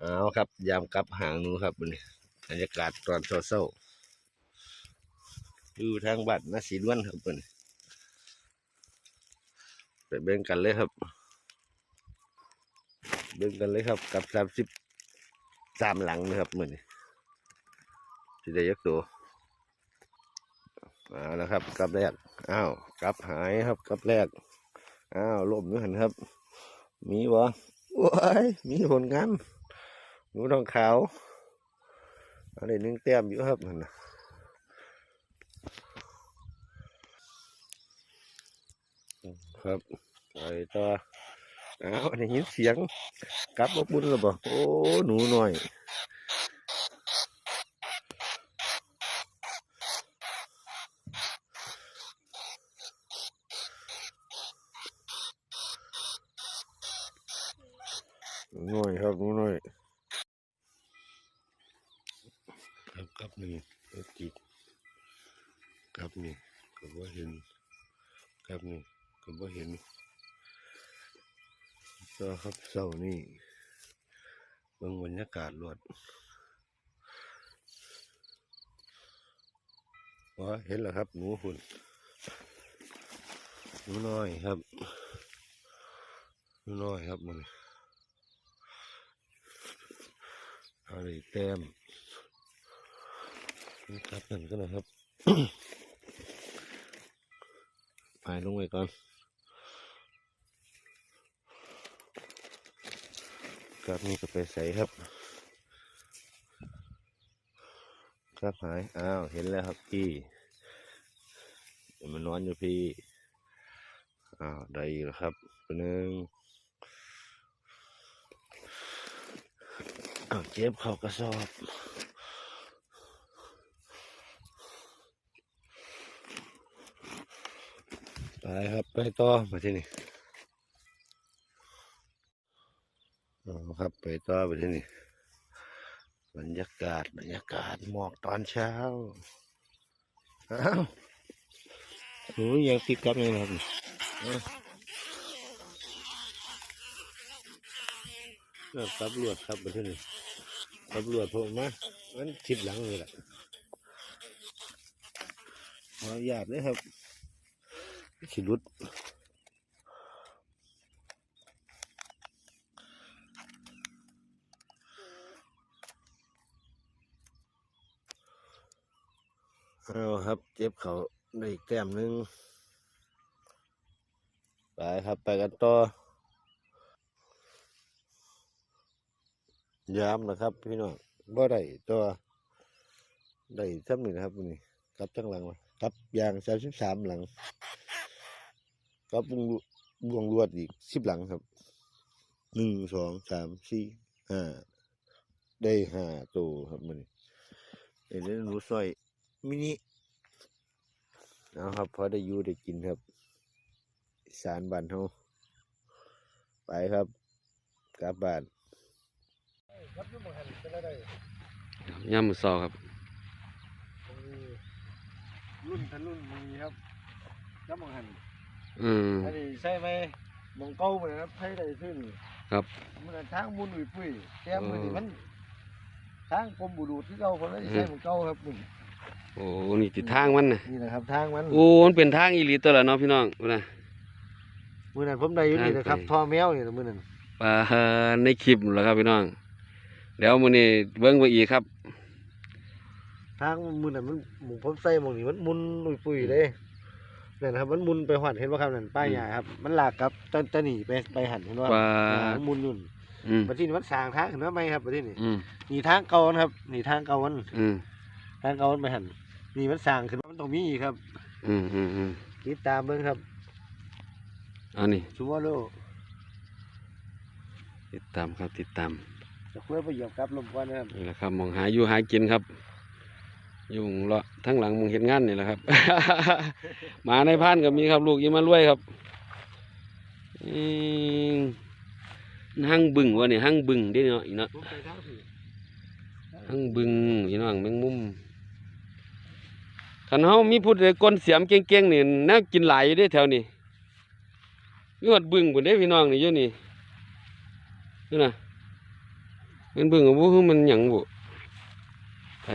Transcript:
เอาครับ ยามกลับหางนูครับนนี้บรรยากาศตอนเช้าๆอยู่ทางบ้านนาสีล้วนครับนนี้ไปเบ่งกันเลยครับ เบ่งกันเลยครับ กับสามสิบสามหลังนะครับมือนี้ที่ได้ยกตัวเอาแล้วครับกับแรกอ้าวกับหายครับกับแรกอ้าวล่มอยู่หันครับ มีบ่ว้ายมีผลงาน หนูทองขาวอันนี้หนึ่งแต้มอยู่ครับนั่นน่ะครับไปต่ออ้าวได้ยินเสียงกลับมาบุญแล้วบ่โอ้หนูหน่อยหนูน้อยครับหนูน้อย ครับนี่เอ็ดจิกครับนี่ก็บ่เห็นครับนี่ก็บ่เห็นก็ครับเศร้านี่เบิ่งบรรยากาศรวดว่าเห็นแล้วครับหนูหุ่นหนูน้อยครับหนูน้อยครับมันอะไรแต้ม ครับนั่นก็นะครับไปลงไปก่อนครับนี่ก็ไปใส่ครับ ครับหาย อ้าว เห็นแล้วครับพี่มันนอนอยู่พี่ อ้าวได้อีกแล้วครับหนึ่งอ้าวเจ็บเข่ากระสอบ ไปครับไปต่อมาที่นี่ครับไปต่อไปที่นี่บรรยากาศบรรยากาศหมอกตอนเช้าอ้าวหนูยังติดกับยังไงครับอ้าวเริ่มตำรวจครับไปที่นี่ตำรวจผมมามันชิดหลังนี่แหละขออนุญาตเลยครับ ชิรุดเอาครับ เจ็บเขาได้อีกแต้มหนึ่งไปครับไปกันต่อยามนะครับ พี่น้องบ่ได้ตัวได้ซ้ำหนึ่งนะครับนนี้กลับทั้งหลังมาครับยางสามสิบสามหลัง ครับวงวงรวดอีกสิบหลังครับหนึ่งสองสามสี่ห้าได้ห้าตัวครับมันเดี๋ยวนี้หนูซอยมินิเอาครับพอได้อยู่ได้กินครับอีสารบ้านเฮาไปครับกลับบ้านย่ำมือซอครับรุ่นทันรุ่นมีครับน้ำมังหัน อืม อันนี้ใช่ไหมมองเก้าเหมือนครับให้ได้ขึ้นครับมันทางมุนอุยปุ้ยแก้มมันเออนี่มันทางกรมบุรุษที่เก่าคนนั้นสิใช่มองเก้าครับนี่โอ้นี่ติดทางมันนะนี่นะครับทางมันโอ้มันเป็นทางอีหลีตัวละเนาะพี่น้องพูดนะ มือนั้นผมได้อยู่นี่นะครับทางไป ท่อแมวนี่นะมือนั้นปลาในคลิปแล้วครับพี่น้อง เดี๋ยวมื้อนี้เบิ่งไปอีกครับ ทางมือนั้นมันหมูผมใส่หมองนี่มันมุนอุยปุ้ยเลย นั่นนะครับ มันมุนไปหันเห็นว่าครับนั่นป้ายยาครับ มันลากกับตะตะหนีไปไปหันเห็นว่าปลา มันมุนนุ่นอืมประเทศนี้มันสร้างทางขึ้นมาไหมครับประเทศนี้อืมนี่ทางเก่านะครับนี่ทางเก่ามันอืมทางเก่ามันไปหันนี่มันสร้างขึ้นมามันต้องมีอีกครับอืมอืมอืมติดตามเบิ่งครับอันนี้ชูวอโลติดตามครับติดตามจะคุยไปเหยียบกับลมควันนะครับนี่แหละครับมองหาอยู่หากินครับ อยู่เลาะทั้งหลังมองเห็นงานนี่แหละครับ หมาในพานก็มีครับ ลูกยิ่มมารวยครับหั่งบึงวะนี่หั่งบึงเด้เนาะอีเนาะผมไปทางผิดหั่งบึงพี่น้องแมงมุมคันเฮามีผู้ใดกลเสียมเก่งๆนี่น่ากินหลายอยู่ด้แถวนี้มีฮอดบึงพุ่นเด้พี่น้องนี่อยู่นี่นี่นะเพิ่นบิ่งก็บ่ฮู้มันหยั่งบ่ไป